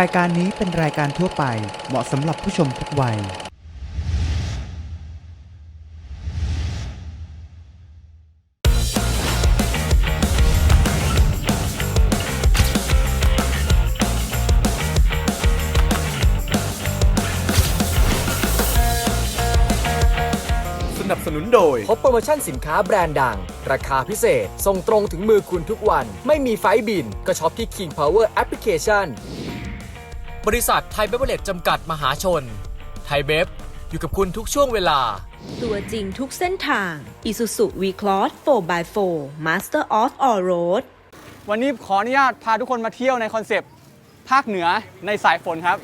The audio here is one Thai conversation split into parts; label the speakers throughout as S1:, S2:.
S1: รายการนี้เป็นรายการทั่วไป เหมาะสำหรับผู้ชมทุกวัย
S2: สนับสนุนโดย
S3: พบโปรโมชั่นสินค้าแบรนด์ดัง ราคาพิเศษ ส่งตรงถึงมือคุณทุกวัน ไม่มีไฟล์บิน ก็ช็อปที่ King Power Application บริษัทไทยเบเวอร์เลจจำกัดมหาชน ไทยเบฟอยู่กับคุณทุกช่วงเวลา
S4: ตัวจริงทุกเส้นทาง Isuzu V-Cross 4x4 Master of All Road
S5: วันนี้ขออนุญาตพาทุกคนมาเที่ยวในคอนเซปต์ภาคเหนือในสายฝนครับ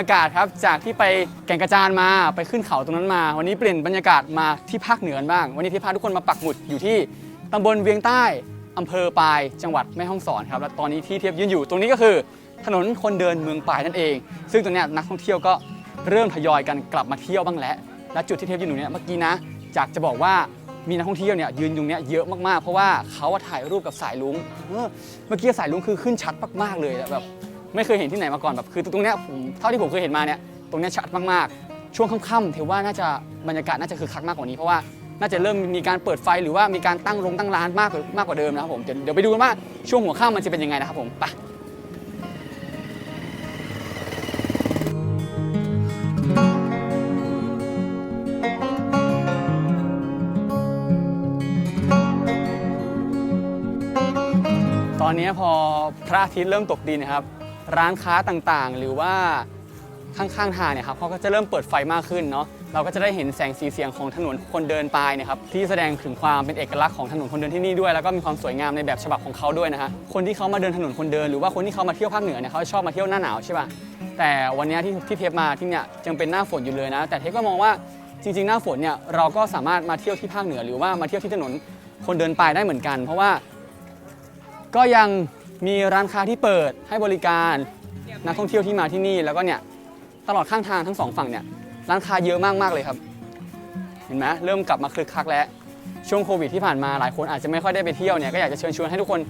S5: รยากาศครับจากที่ไปแก่งกระจานมาไปขึ้นเขาตรงนั้นมา วันนี้เปลี่ยนบรรยากาศมาที่ภาคเหนือกันบ้าง วันนี้ที่พาทุกคนมาปักหมุดอยู่ที่ตำบลเวียงใต้อำเภอปายจังหวัดแม่ฮ่องสอนครับและตอนนี้ที่เทียบยืนอยู่ ตรงนี้ก็คือถนนคนเดินเมืองปายนั่นเอง ซึ่งตรงนี้นักท่องเที่ยวก็เริ่มทยอยกันกลับมาเที่ยวบ้างแล้วและจุดที่เทียบยืนอยู่เนี่ยเมื่อกี้นะจากจะบอกว่ามีนักท่องเที่ยวเนี่ยยืนอยู่เนี้ยเยอะมากๆ เพราะว่าเขาถ่ายรูปกับสายลุงเมื่อกี้สายลุงคือขึ้นชัดมากๆเลยแบบ ไม่เคยเห็นที่ไหนมาก่อนแบบคือตรงเนี้ยผมเท่าที่ผมเคยเห็นมาเนี่ยตรงเนี้ยชัดมากๆ ช่วงค่ำๆถือว่าน่าจะบรรยากาศน่าจะคือคักมากกว่านี้เพราะว่าน่าจะเริ่มมีการเปิดไฟหรือว่ามีการตั้งโรงตั้งร้านมากกว่ามากกว่าเดิมนะครับผมเดี๋ยวเดี๋ยวไปดูกันว่าช่วงหัวค่ำมันจะเป็นยังไงนะครับผมไปตอนนี้พอพระอาทิตย์เริ่มตกดินนะครับ ร้านค้าต่างๆ หรือว่าข้างๆทางเนี่ยครับเขาก็จะเริ่มเปิดไฟมากขึ้นเนาะเราก็จะได้เห็นแสงสีเสียงของถนนคนเดินปายเนะครับที่แสดงถึงความเป็นเอกลักษณ์ของถนนคนเดินที่นี่ด้วยแล้วก็มีความสวยงามในแบบฉบับของเขาด้วยนะฮะคนที่เขามาเดินถนนคนเดิน หรือว่าคนที่เขามาเที่ยวภาคเหนือเนี่ยเขาชอบมาเที่ยวหน้าหนาวใช่ป่ะแต่วันนี้ที่ที่เทปมาที่เนี่ยยังเป็นหน้าฝนอยู่เลยนะ แต่เทปก็มองว่าจริง ๆ หน้าฝนเนี่ยเราก็สามารถมาเที่ยวที่ภาคเหนือ หรือว่ามาเที่ยวที่ถนนคนเดินปายได้เหมือนกัน เพราะว่าก็ยัง มีร้านค้าที่เปิดให้บริการนักท่องเที่ยวที่มาที่นี่แล้วก็เนี่ยตลอดข้างทางทั้งสองฝั่งเนี่ยร้านค้าเยอะมากมากๆเลยครับ เห็นไหมเริ่มกลับมาคึกคักแล้วช่วงโควิดที่ผ่านมาหลายคนอาจจะไม่ค่อยได้ไปเที่ยวเนี่ยก็อยากจะเชิญชวนให้ทุกคน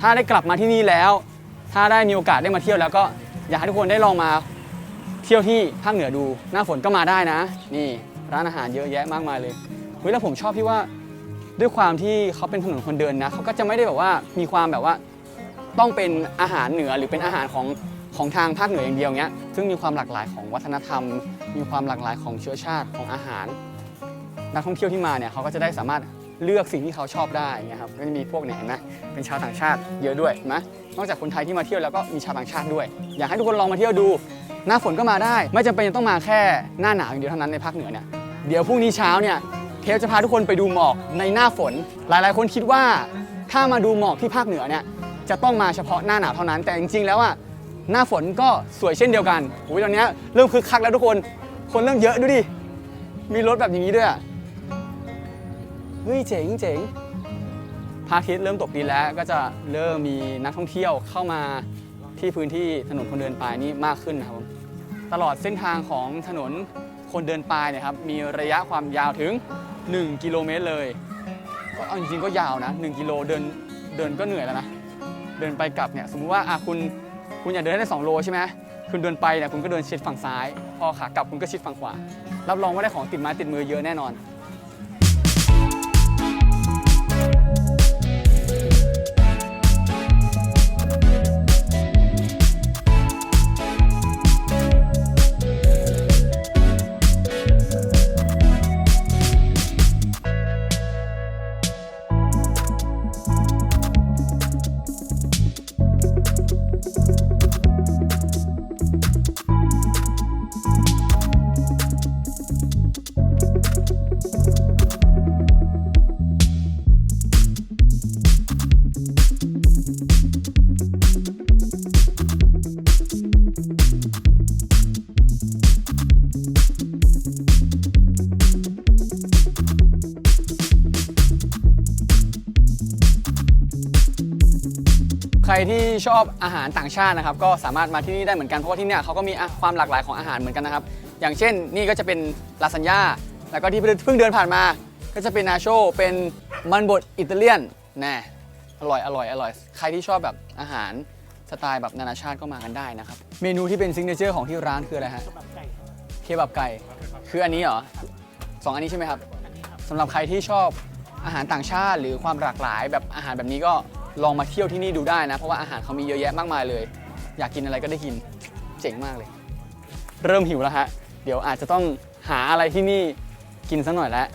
S5: ถ้าได้กลับมาที่นี่แล้ว ถ้าได้มีโอกาสได้มาเที่ยวแล้วก็อยากให้ทุกคนได้ลองมาเที่ยวที่ภาคเหนือดู หน้าฝนก็มาได้นะ นี่ร้านอาหารเยอะแยะมากมายเลยเฮ้ยแล้วผมชอบที่ว่าด้วยความที่เขาเป็นถนนคนเดินนะเขาก็จะไม่ได้แบบว่ามีความแบบว่า ต้องเป็นอาหารเหนือหรือเป็นอาหารของของทางภาคเหนืออย่างเดียวเงี้ยซึ่งมีความหลากหลายของวัฒนธรรม มีความหลากหลายของเชื้อชาติของอาหาร นักท่องเที่ยวที่มาเนี่ยเขาก็จะได้สามารถเลือกสิ่งที่เขาชอบได้เงี้ยครับก็จะมีพวกเนี่ยเห็นไหมเป็นชาวต่างชาติเยอะด้วยนไหมนอกจากคนไทยที่มาเที่ยวแล้วก็มีชาวต่างชาติด้วย อยากให้ทุกคนลองมาเที่ยวดู หน้าฝนก็มาได้ ไม่จำเป็นจะต้องมาแค่หน้าหนาวอย่างเดียวเท่านั้นในภาคเหนือเนี่ยเดี๋ยวพรุ่งนี้เช้าเนี่ยเทปจะพาทุกคนไปดูหมอกในหน้าฝน หลาย ๆ คนคิดว่าถ้ามาดูหมอกที่ภาคเหนือเนี่ย จะต้องมาเฉพาะหน้าหนาวเท่านั้น แต่จริงๆแล้วอะหน้าฝนก็สวยเช่นเดียวกันโอ้ยตอนนี้เริ่มคึกคักแล้วทุกคน คนเริ่มเยอะดูดิ มีรถแบบอย่างนี้ด้วยอะเฮ้ยเจ๋งเจ๋งพระอาทิตย์เริ่มตกดินแล้วก็จะเริ่มมีนักท่องเที่ยวเข้ามาที่พื้นที่ถนนคนเดินปลายนี้มากขึ้นนะครับ ตลอดเส้นทางของถนนคนเดินปลายเนี่ยครับมีระยะความยาวถึง 1 กิโลเมตรเลยก็เอาจริงๆก็ยาวนะ 1 กิโลเดินเดินก็เหนื่อยแล้วนะ เดินไปกลับเนี่ยสมมุติว่าอะคุณคุณอยากเดินได้ 2 โลใช่ไหมคุณเดินไปเนี่ยคุณก็เดินชิดฝั่งซ้าย พอขากลับคุณก็ชิดฝั่งขวา รับรองว่าได้ของติดไม้ติดมือเยอะแน่นอน ที่ชอบอาหารต่างชาตินะครับ ก็สามารถมาที่นี่ได้เหมือนกันเพราะว่าที่เนี่ยเขาก็มีความหลากหลายของอาหารเหมือนกันนะครับ อย่างเช่น นี่ก็จะเป็นลาซานญ่าแล้วก็ที่เพิ่งเดินผ่านมา ก็จะเป็นนาโชเป็นมันบดอิตาเลียนแน่อร่อยอร่อยอร่อย ใครที่ชอบแบบอาหารสไตล์แบบนานาชาติก็มากันได้นะครับ เมนูที่เป็นซิงเกิลเจอร์ของที่ร้านคืออะไรฮะเคบับไก่ คืออันนี้เหรอสองอันนี้ใช่ไหมครับสำหรับใครที่ชอบอาหารต่างชาติหรือความหลากหลายแบบอาหารแบบนี้ก็ ลองมาเที่ยวที่นี่ดูได้นะ เพราะว่าอาหารเขามีเยอะแยะมากมายเลย อยากกินอะไรก็ได้กินเจ๋งมากเลย เริ่มหิวแล้วฮะเดี๋ยวอาจจะต้องหาอะไรที่นี่กินสักหน่อยแล้ว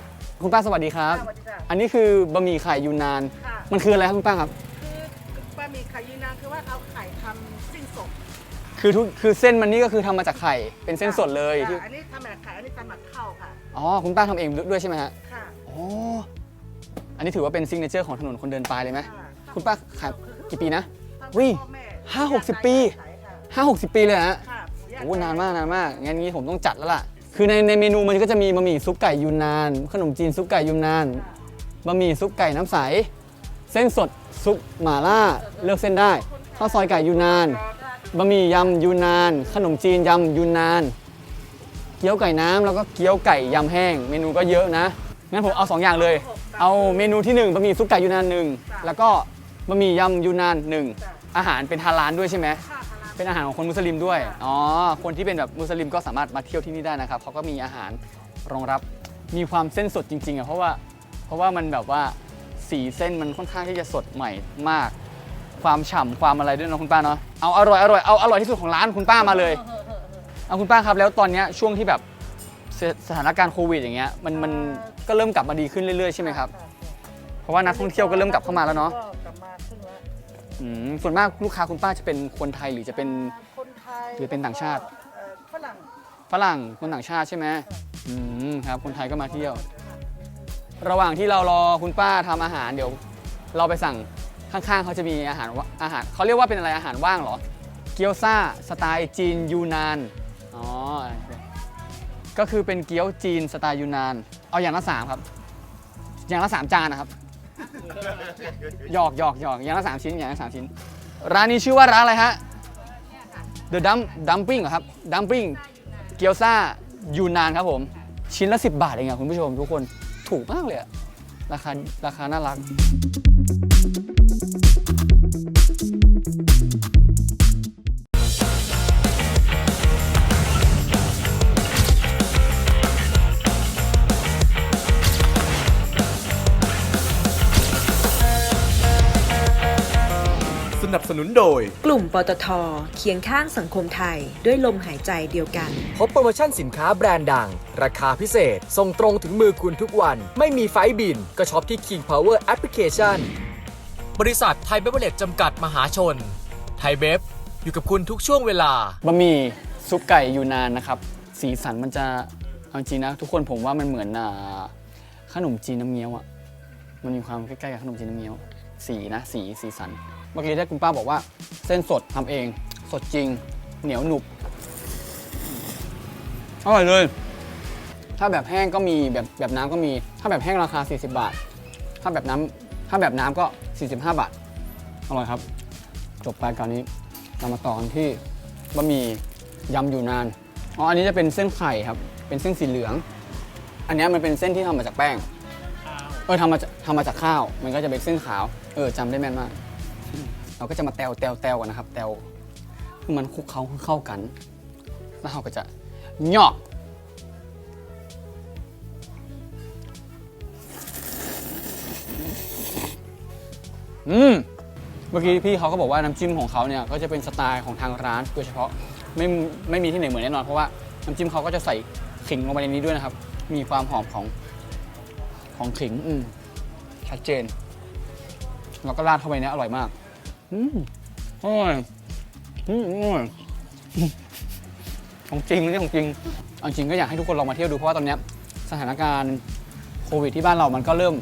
S5: คุณป้าสวัสดีครับ
S6: สวัสดีค่ะ
S5: อันนี้คือบะหมี่ไข่ยูนนาน
S6: ค่ะ
S5: มันคืออะไรครับคุณป้าครับ
S6: คือบะหมี่ไข่ยูนานคือว่าเอาไข่ทำสิ้นสด
S5: คือทุกคือเส้นมันนี่ก็คือทำมาจากไข่ เป็นเส้นสดเลยที่
S6: ค่ะอันนี้ทำแบบไข่อันนี้ทำแบบข้าวค่ะ
S5: อ๋อคุณป้าทำเองด้วยใช่ไหมฮะ
S6: ค่ะ
S5: อ๋ออันนี้ถือว่าเป็นซิงเกิลเจอร์ของถนนคนเดินปลายเลยไหม
S6: ค่ะ
S5: คุณป้าขายกี่ปีนะ
S6: ทำ
S5: วิ
S6: พ่อแม่
S5: ห้าหกสิบปี
S6: ขายค่ะ
S5: ห้าหกสิบปีเลยเหรอฮะ
S6: ค่ะ
S5: โอ้นานมากนานมากงั้นงี้ผมต้องจัดแล้วล่ะ คือในในเมนูมันก็จะมีบะหมี่ซุปไก่ยูนนาน ขนมจีนซุปไก่ยูนนานบะหมี่ซุปไก่น้ำใส เส้นสดซุปหม่าล่าเลือกเส้นได้ข้าวซอยไก่ยูนนานบะหมี่ยำยูนนาน ขนมจีนยำยูนนาน เกี๊ยวไก่น้ำแล้วก็เกี๊ยวไก่ยำแห้ง เมนูก็เยอะนะงั้นผมเอาสองอย่างเลย เอาเมนูที่หนึ่งบะหมี่ซุปไก่ยูนนานหนึ่งแล้วก็ บะหมี่ยำยูนนานหนึ่งอาหารเป็นฮาลาลด้วยใช่ไหม
S6: ค่ะค่ะ
S5: เป็นอาหารของคนมุสลิมด้วยอ๋อคนที่เป็นแบบมุสลิมก็สามารถมาเที่ยวที่นี่ได้นะครับเขาก็มีอาหารรองรับมีความเส้นสดจริงๆอะเพราะว่าเพราะว่ามันแบบว่าสีเส้นมันค่อนข้างที่จะสดใหม่มาก ความฉ่ำความอะไรด้วยเนาะคุณป้าเนาะเอาอร่อยอร่อยเอาอร่อยที่สุดของร้านคุณป้ามาเลยเอาคุณป้าครับแล้วตอนเนี้ยช่วงที่แบบสสถานการณ์โควิดอย่างเงี้ยมันมันก็เริ่มกลับมาดีขึ้นเรื่อยๆใช่ไหมครับเพราะว่านักท่องเที่ยวก็เริ่มกลับเข้ามาแล้วเนาะ อืมส่วนมากลูกค้าคุณป้าจะเป็นคนไทยหรือจะเป็น
S6: คนไทย
S5: หรือเป็นต่างชาติ
S6: เอ่อฝรั่ง
S5: ฝรั่งคนต่างชาติใช่ไหมอืมครับ คนไทยก็มาเที่ยว ระหว่างที่เรารอคุณป้าทำอาหารเดี๋ยว เราไปสั่งข้างๆเขาจะมีอาหารว่าอาหารเขาเรียกว่าเป็นอะไรอาหารว่างเหรอ เกี๊ยวซ่าสไตล์จีนยูนาน อ๋อ ก็คือเป็นเกี๊ยวจีนสไตล์ยูนาน เอาอย่างละสามครับ อย่างละสามจานนะครับ หยอกหยอกหยอกอย่างละสามชิ้นอย่างละสามชิ้น ร้านนี้ชื่อว่าร้านอะไรฮะ The Dump Dumping เหรอครับ Dumping เกี๊ยวซ่ายูนานครับผม ชิ้นละ 10 บาทเองอะคุณผู้ชมทุกคนถูกมากเลยอะราคาราคาน่ารัก
S2: โดย
S4: กลุ่มปตทเคียงข้างสังคมไทยด้วยลมหายใจเดียวกัน
S3: พบโปรโมชั่นสินค้าแบรนด์ดัง ราคาพิเศษ ส่งตรงถึงมือคุณทุกวัน ไม่มีไฟล์บิน ก็ช็อปที่ King Power Application บริษัทไทยเบเวอร์เลจจำกัดมหาชน ไทยเบฟอยู่กับคุณทุกช่วงเวลา
S5: บะหมี่ซุปไก่ยูนานนะครับ สีสันมันจะเอาจริงนะ ทุกคนผมว่ามันเหมือนอ่าขนมจีนน้ำเงี้ยวอะมันมีความใกล้ๆกับขนมจีนน้ำเงี้ยว สีนะสีสีสัน เมื่อกี้ที่คุณป้าบอกว่า เส้นสดทำเอง สดจริง เหนียวหนุบอร่อยเลย ถ้าแบบแห้งก็มีแบบแบบน้ำก็มี ถ้าแบบแห้งราคา 40 บาท ถ้าแบบน้ำถ้าแบบน้ำก็ 45 บาท อร่อยครับ จบรายการนี้เรามาต่อกันที่บะหมี่ยำอยู่นาน อ๋อ อันนี้จะเป็นเส้นไข่ครับ เป็นเส้นสีเหลือง อันเนี้ยมันเป็นเส้นที่ทำมาจากแป้ง เออทำมาจากทำมาจากข้าว มันก็จะเป็นเส้นขาว เออจำได้แม่นมาก เราก็จะมาแตวแตวแตวกันนะครับ แตวให้มันคลุกเคล้าเข้ากัน แล้วเราก็จะหยอกอืมเมื่อกี้พี่เขาก็บอกว่าน้ำจิ้มของเขาเนี่ยก็จะเป็นสไตล์ของทางร้านโดยเฉพาะไม่ไม่มีที่ไหนเหมือนแน่นอนเพราะว่าน้ำจิ้มเขาก็จะใส่ขิงลงไปในนี้ด้วยนะครับ มีความหอมของของขิงอืมชัดเจนแล้วก็ราดเข้าไปเนี่ยอร่อยมาก อืมอร่อยอืมอร่อยของจริงนี่ของจริงเอาจริงก็อยากให้ทุกคนลองมาเที่ยวดูเพราะว่าตอนเนี้ยสถานการณ์โควิดที่บ้านเรามันก็เริ่ม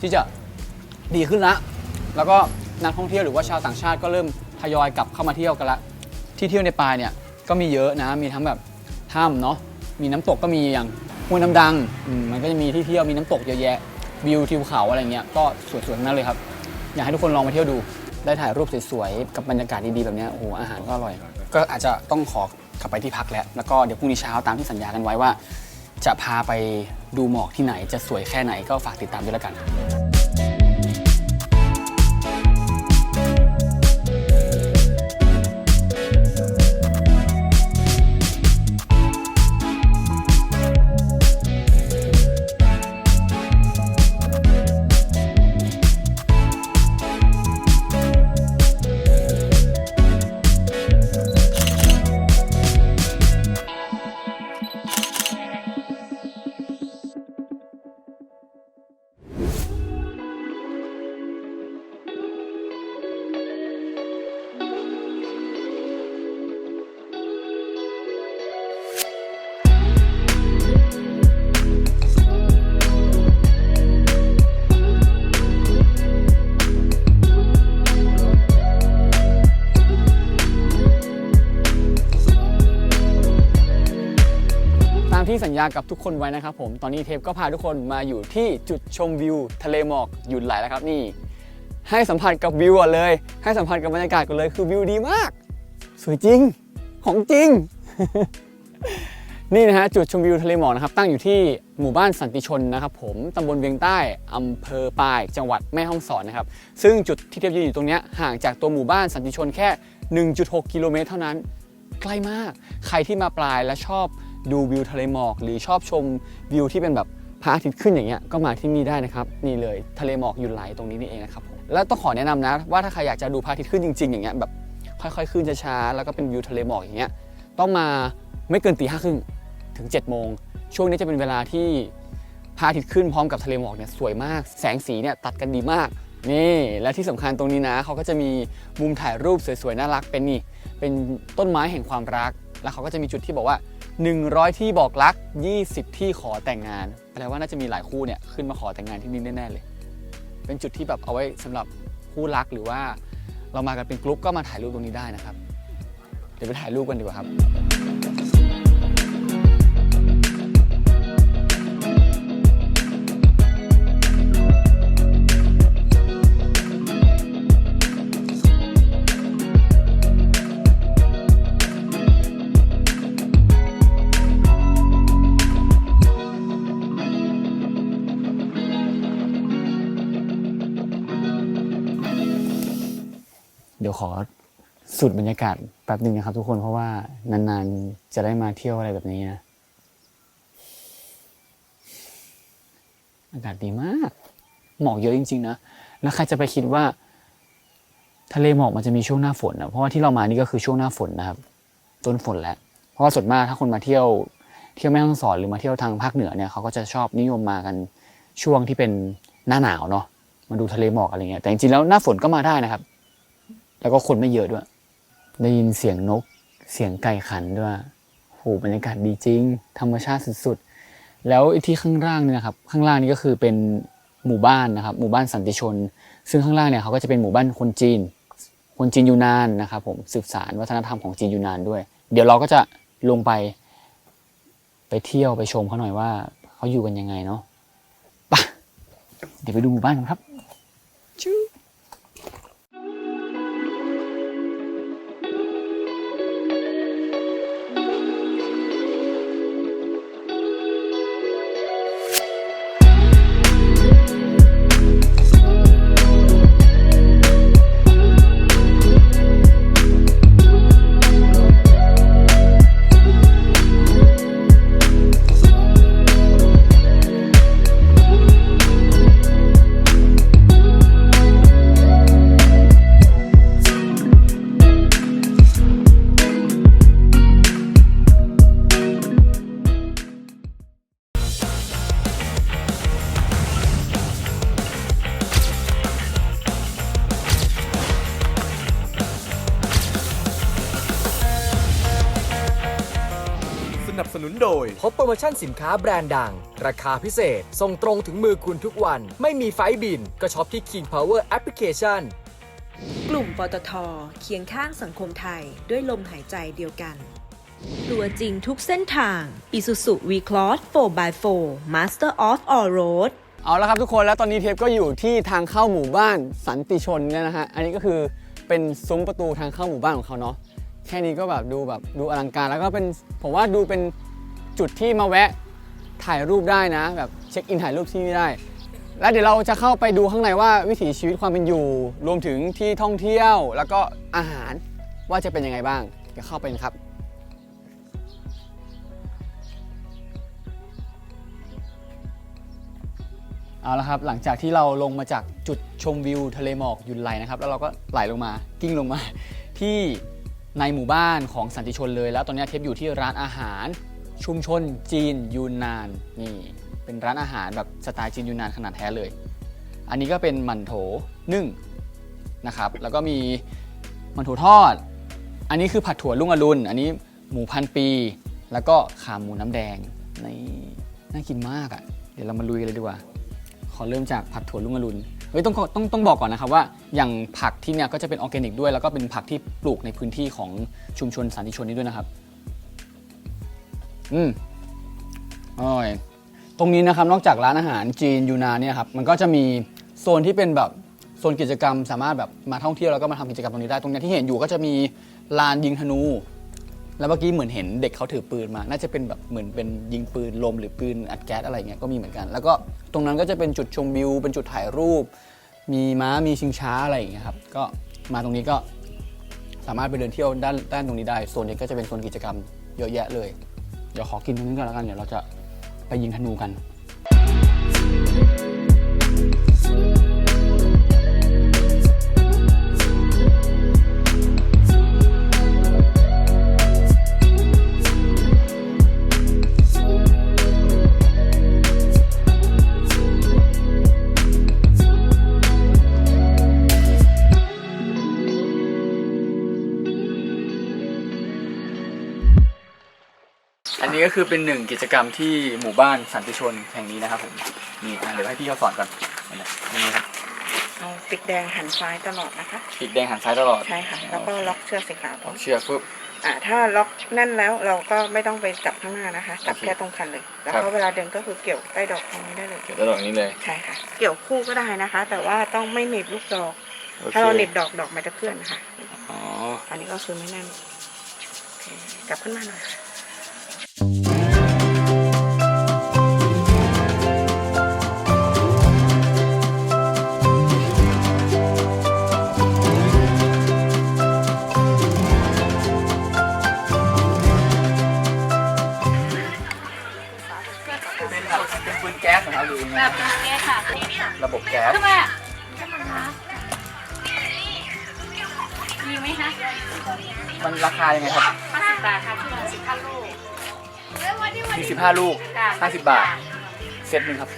S5: ที่จะดีขึ้นละแล้วก็นักท่องเที่ยวหรือว่าชาวต่างชาติก็เริ่มทยอยกลับเข้ามาเที่ยวกันละ ที่เที่ยวในปายเนี่ยก็มีเยอะนะ มีทั้งแบบถ้ำเนาะ มีน้ำตกก็มีอย่างห้วยน้ำดังอืมมันก็จะมีที่เที่ยว มีน้ำตกเยอะแยะ วิวทิวเขาอะไรเงี้ย ก็สวยๆทั้งนั้นเลยครับ อยากให้ทุกคนลองมาเที่ยวดู ได้ถ่ายรูปสวยๆ กับบรรยากาศดีๆ แบบเนี้ยโอ้โหอาหารก็อร่อย ก็อาจจะต้องขอกลับไปที่พักแล้ว แล้วก็เดี๋ยวพรุ่งนี้เช้าตามที่สัญญากันไว้ว่า จะพาไปดูหมอกที่ไหนจะสวยแค่ไหนก็ฝากติดตามด้วยแล้วกัน ญากับทุกคนไว้นะครับผมตอนนี้เทปก็พาทุกคนมาอยู่ที่จุดชมวิว ทะเลหมอกหยุดไหลแล้วครับนี่ ให้สัมผัสกับวิวก่อนเลย ให้สัมผัสกับบรรยากาศก่อนเลยคือวิวดีมาก สวยจริงของจริง นี่นะฮะจุดชมวิวทะเลหมอกนะครับตั้งอยู่ที่หมู่บ้านสันติชนนะครับผมตำบลเวียงใต้อำเภอปาย จังหวัดแม่ฮ่องสอนนะครับซึ่งจุดที่เทียบยืนอยู่ตรงเนี้ยห่างจากตัวหมู่บ้านสันติชนแค่ 1.6 กิโลเมตรเท่านั้น ใกล้มาก ใครที่มาปลายและชอบ ดูวิวทะเลหมอก หรือชอบชมวิวที่เป็นแบบพระอาทิตย์ขึ้นอย่างเงี้ยก็มาที่นี่ได้นะครับนี่เลยทะเลหมอกหยุดไหลตรงนี้นี่เองนะครับผมแล้วต้องขอแนะนำนะว่าถ้าใครอยากจะดูพระอาทิตย์ขึ้นจริงๆอย่างเงี้ยแบบค่อยๆขึ้นช้าๆแล้วก็เป็นวิวทะเลหมอกอย่างเงี้ยต้องมาไม่เกินตีห้าครึ่งถึง7จ็ดโมงช่วงนี้จะเป็นเวลาที่พระอาทิตย์ขึ้นพร้อมกับทะเลหมอกเนี่ยสวยมาก แสงสีเนี่ยตัดกันดีมากนี่และที่สำคัญตรงนี้นะเขาก็จะมีมุมถ่ายรูปสวยๆน่ารักเป็นนี่เป็นต้นไม้แห่งความรัก แล้วเขาก็จะมีจุดที่บอกว่า 100 ที่บอกรัก 20 ที่ขอแต่งงานแปลว่าน่าจะมีหลายคู่เนี่ยขึ้นมาขอแต่งงานที่นี่แน่ๆเลย เป็นจุดที่แบบเอาไว้สำหรับคู่รักหรือว่าเรามากันเป็นกลุ่มก็มาถ่ายรูปตรงนี้ได้นะครับ เดี๋ยวไปถ่ายรูปกันดีกว่าครับ ขอสูดบรรยากาศแป๊บหนึ่งนะครับ ทุกคนเพราะว่านานๆจะได้มาเที่ยวอะไรแบบนี้นะอากาศดีมาก หมอกเยอะจริง ๆ นะ แล้วใครจะไปคิดว่า ทะเลหมอกมันจะมีช่วงหน้าฝนนะเพราะว่าที่เรามานี่ก็คือช่วงหน้าฝนนะครับ ต้นฝนแล้ว เพราะว่าส่วนมากถ้าคนมาเที่ยว เที่ยวแม่ฮ่องสอนหรือมาเที่ยวทางภาคเหนือเนี่ยเขาก็จะชอบนิยมมากันช่วงที่เป็นหน้าหนาวเนาะมาดูทะเลหมอกอะไรเงี้ยแต่จริงๆแล้วหน้าฝนก็มาได้นะครับ แล้วก็คนไม่เยอะด้วย ได้ยินเสียงนก เสียงไก่ขันด้วยโหบรรยากาศดีจริง ธรรมชาติสุดๆ แล้วไอ้ที่ข้างล่างเนี่ยครับ ข้างล่างนี่ก็คือเป็นหมู่บ้านนะครับ หมู่บ้านสันติชน ซึ่งข้างล่างเนี่ยเขาก็จะเป็นหมู่บ้านคนจีน คนจีนยูนานนะครับ ผม สืบสารวัฒนธรรมของจีนยูนานด้วย เดี๋ยวเราก็จะลงไป ไปเที่ยวไปชมเขาหน่อยว่าเขาอยู่กันยังไงเนาะไปะเดี๋ยวไปดูหมู่บ้านกันครับ
S3: ชั่นสินค้าแบรนด์ดัง ราคาพิเศษ ส่งตรงถึงมือคุณทุกวัน ไม่มีไฟล์บิน ก็ช็อปที่ King Power Application
S4: กลุ่มปตทเคียงข้างสังคมไทยด้วยลมหายใจเดียวกัน ตัวจริงทุกเส้นทาง Isuzu V-Cross 4x4 Master of All Road
S5: เอาละครับทุกคนแล้วตอนนี้เทปก็อยู่ที่ทางเข้าหมู่บ้านสันติชนเนี่ยนะฮะอันนี้ก็คือเป็นซุ้มประตูทางเข้าหมู่บ้านของเขาเนาะแค่นี้ก็แบบดูแบบดูอลังการแล้วก็เป็นผมว่าดูเป็น จุดที่มาแวะถ่ายรูปได้นะ แบบเช็คอินถ่ายรูปที่นี่ได้ แล้วเดี๋ยวเราจะเข้าไปดูข้างในว่าวิถีชีวิตความเป็นอยู่ รวมถึงที่ท่องเที่ยว แล้วก็อาหารว่าจะเป็นยังไงบ้างเดี๋ยวเข้าไปนะครับเอาละครับหลังจากที่เราลงมาจากจุดชมวิวทะเลหมอกยุนไลนะครับ แล้วเราก็ไหลลงมากิ้งลงมาที่ในหมู่บ้านของสันติชนเลย แล้วตอนนี้เทปอยู่ที่ร้านอาหาร ชุมชนจีนยูนนานนี่เป็นร้านอาหารแบบสไตล์จีนยูนนานขนาดแท้เลย อันนี้ก็เป็นหมั่นโถนึ่งนะครับ แล้วก็มีหมั่นโถทอด อันนี้คือผัดถั่วลุงอรุณ อันนี้หมูพันปี แล้วก็ขาหมูน้ำแดงนี่น่ากินมากอะ่ะ เดี๋ยวเรามาลุยเลยดีกว่า ขอเริ่มจากผัดถั่วลุงอรุณเฮ้ยต้องต้องต้องบอกก่อนนะครับว่าอย่างผักที่เนี่ยก็จะเป็นออร์แกนิกด้วย แล้วก็เป็นผักที่ปลูกในพื้นที่ของชุมชนสันติชนนี้ด้วยนะครับ อืมอร่อยตรงนี้นะครับนอกจากร้านอาหารจีนยูนานเนี่ยครับมันก็จะมีโซนที่เป็นแบบโซนกิจกรรมสามารถแบบมาท่องเที่ยวแล้วก็มาทำกิจกรรมตรงนี้ได้ ตรงนี้ที่เห็นอยู่ก็จะมีลานยิงธนู แล้วเมื่อกี้เหมือนเห็นเด็กเขาถือปืนมา น่าจะเป็นแบบเหมือนเป็นยิงปืนลมหรือปืนอัดแก๊สอะไรเงี้ยก็มีเหมือนกัน แล้วก็ตรงนั้นก็จะเป็นจุดชมวิว เป็นจุดถ่ายรูป มีม้ามีชิงช้าอะไรอย่างเงี้ยครับก็มาตรงนี้ก็สามารถไปเดินเที่ยวด้านด้านตรงนี้ได้โซนนี้ก็จะเป็นโซนกิจกรรมเยอะแยะเลย เดี๋ยวขอกินตรงนี้ก่อนแล้วกัน เดี๋ยวเราจะไปยิงธนูกัน ก็คือเป็นหนึ่งกิจกรรมที่หมู่บ้านสันติชนแห่งนี้นะครับผมนี่อะเดี๋ยวให้พี่เขาสอนก่อนนี่ครับ
S6: เอาปิดแดงหันซ้ายตลอดนะคะ
S5: ปีกแดงหันซ้ายตลอด
S6: ใช่ค่ะแล้วก็ล็อกเชือกสีขาว
S5: ผมเชือกปุ๊บ
S6: อ่าถ้าล็อกแน่นแล้วเราก็ไม่ต้องไปจับข้างหน้านะคะจับ
S5: โอเค
S6: แค่ตรงคันเลย แล้ว
S5: ครับ
S6: ก็เวลาเดินก็คือเกี่ยวใต้ดอกตรงนี้ได้เลย
S5: เดี๋ยวตลอดนี้เลย
S6: ใช่ค่ะเกี่ยวคู่ก็ได้นะคะ แต่ว่าต้องไม่หนีบลูกดอก
S5: โอค
S6: ถ้าเราหนีบดอกดอกมันจะเคลื่อนนะคะ
S5: อ๋อ
S6: อันนี้ก็คือไม่แน่นโอเคกลับขึ้นมาหน่อยค่ะ
S5: 15 ลูก
S7: ค่ะ
S5: 50 บาท เซตหนึ่งครับ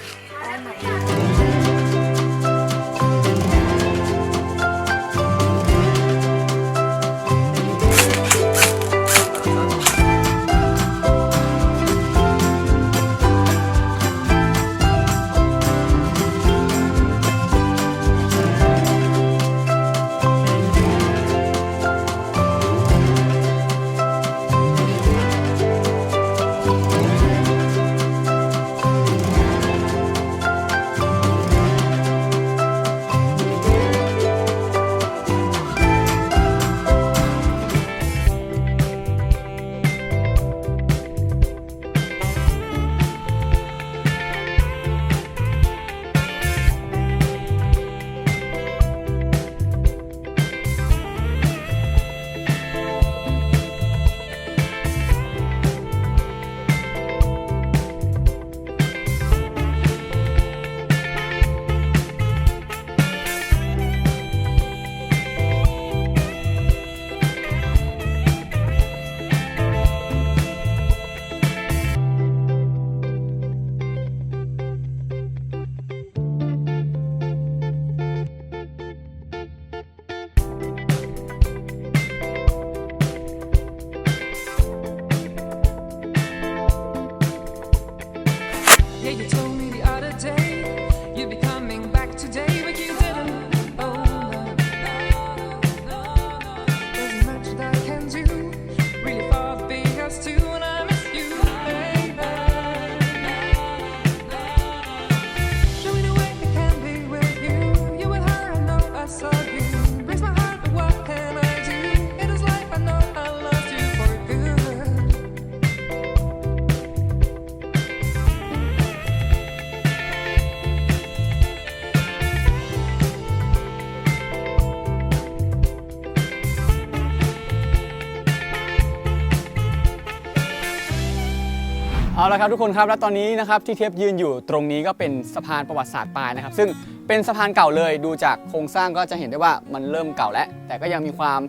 S5: ละครับทุกคนครับและตอนนี้นะครับที่เทปยืนอยู่ตรงนี้ก็เป็นสะพานประวัติศาสตร์ปลายนะครับ ซึ่งเป็นสะพานเก่าเลยดูจากโครงสร้างก็จะเห็นได้ว่ามันเริ่มเก่าแล้ว แต่ก็ยังมีความ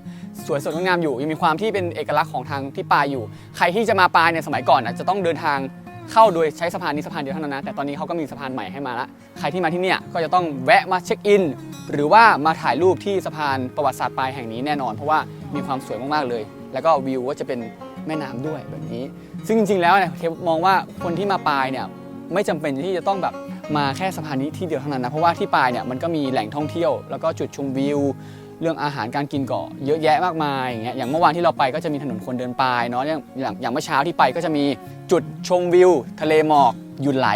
S5: สวยสดงดงามอยู่ ยังมีความที่เป็นเอกลักษณ์ของทางที่ปลายอยู่ ใครที่จะมาปลายในยสมัยก่อนนะจะต้องเดินทางเข้าโดยใช้สะพานนี้สะพานเดียวเท่านั้นนะแต่ตอนนี้เขาก็มีสะพานใหม่ให้มาละใครที่มาที่เนี่ยก็จะต้องแวะมาเช็คอิน หรือว่ามาถ่ายรูปที่สะพานประวัติศาสตร์ปลายแห่งนี้แน่นอน เพราะว่ามีความสวยมากๆเลย แล้วก็วิวก็จะเป็น แม่น้ำด้วยแบบนี้ ซึ่งจริงๆแล้วเนี่ยเทปมองว่าคนที่มาปลายเนี่ยไม่จำเป็นที่จะต้องแบบมาแค่สะพานนี้ที่เดียวเท่านั้นนะเพราะว่าที่ปลายเนี่ยมันก็มีแหล่งท่องเที่ยว แล้วก็จุดชมวิว เรื่องอาหารการกินก็เยอะแยะมากมายอย่างเงี้ยอย่างเมื่อวานที่เราไปก็จะมีถนนคนเดินปลายเนาะอย่างอย่างอย่างเมื่อเช้าที่ไปก็จะมีจุดชมวิว ทะเลหมอกหยุดไหล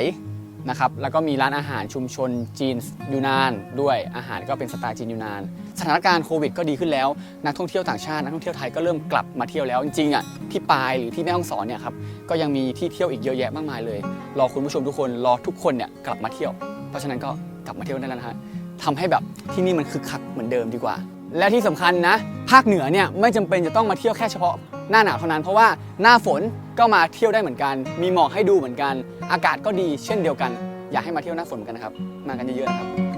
S5: นะครับแล้วก็มีร้านอาหารชุมชนจีนยูนานด้วยอาหารก็เป็นสไตล์จีนยูนานสถานการณ์โควิดก็ดีขึ้นแล้ว นักท่องเที่ยวต่างชาตินักท่องเที่ยวไทยก็เริ่มกลับมาเที่ยวแล้ว จริงๆอะที่ปายหรือที่แม่ฮ่องสอนเนี่ยครับก็ยังมีที่เที่ยวอีกเยอะแยะมากมายเลย รอคุณผู้ชมทุกคนรอทุกคนเนี่ยกลับมาเที่ยว เพราะฉะนั้นก็กลับมาเที่ยวได้แล้วนะฮะทำให้แบบที่นี่มันคึกคักเหมือนเดิมดีกว่า และที่สำคัญนะภาคเหนือเนี่ยไม่จำเป็นจะต้องมาเที่ยวแค่เฉพาะหน้าหนาวเท่านั้นเพราะว่าหน้าฝนก็มาเที่ยวได้เหมือนกัน มีหมอกให้ดูเหมือนกัน อากาศก็ดีเช่นเดียวกัน อยากให้มาเที่ยวหน้าฝนเหมือนกันนะครับ มากันเยอะๆนะครับ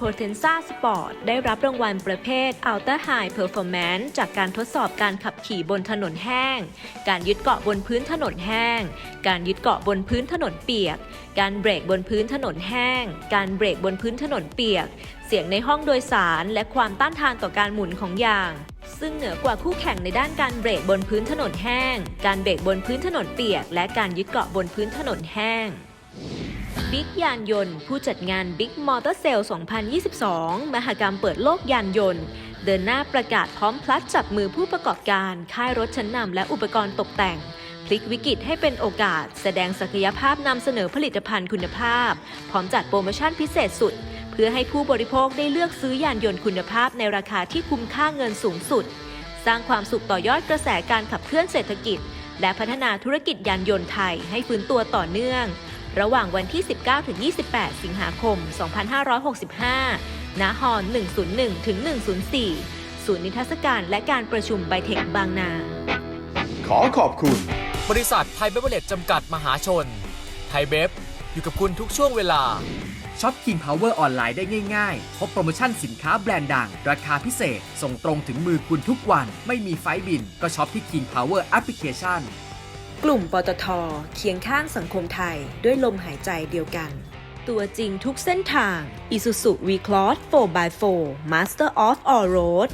S4: Potenza Sport ได้รับรางวัลประเภท Ultra High Performance จากการทดสอบการขับขี่บนถนนแห้ง การยึดเกาะบนพื้นถนนแห้ง การยึดเกาะบนพื้นถนนเปียก การเบรกบนพื้นถนนแห้ง การเบรกบนพื้นถนนเปียก เสียงในห้องโดยสารและความต้านทานต่อการหมุนของยางซึ่งเหนือกว่าคู่แข่งในด้านการเบรกบนพื้นถนนแห้ง การเบรกบนพื้นถนนเปียก และการยึดเกาะบนพื้นถนนแห้ง บิ๊กยานยนต์ ผู้จัดงาน Big Motor Sale 2022 มหกรรมเปิดโลกยานยนต์ เดินหน้าประกาศพร้อมพลัดจับมือผู้ประกอบการ ค่ายรถชั้นนำและอุปกรณ์ตกแต่ง พลิกวิกฤตให้เป็นโอกาส แสดงศักยภาพนำเสนอผลิตภัณฑ์คุณภาพ พร้อมจัดโปรโมชั่นพิเศษสุด เพื่อให้ผู้บริโภคได้เลือกซื้อยานยนต์คุณภาพในราคาที่คุ้มค่าเงินสูงสุด สร้างความสุขต่อยอดกระแสการขับเคลื่อนเศรษฐกิจ และพัฒนาธุรกิจยานยนต์ไทยให้ฟื้นตัวต่อเนื่อง ระหว่างวันที่ 19-28 สิงหาคม 2565 ณ ฮอล101ถึง104 ศูนย์นิทรรศการและการประชุมไบเทคบางนา
S2: ขอขอบคุณ
S3: บริษัทไทยเบเวอร์เลจจำกัดมหาชน ไทยเบฟอยู่กับคุณทุกช่วงเวลา
S8: ช็อป King Power ออนไลน์ได้ง่ายๆ พบโปรโมชั่นสินค้าแบรนด์ดัง ราคาพิเศษ ส่งตรงถึงมือคุณทุกวัน ไม่มีไฟล์บิน ก็ช็อปที่ King Power Application
S4: กลุ่มปตทเคียงข้างสังคมไทยด้วยลมหายใจเดียวกัน ตัวจริงทุกเส้นทาง Isuzu V-Cross 4x4 Master of All Road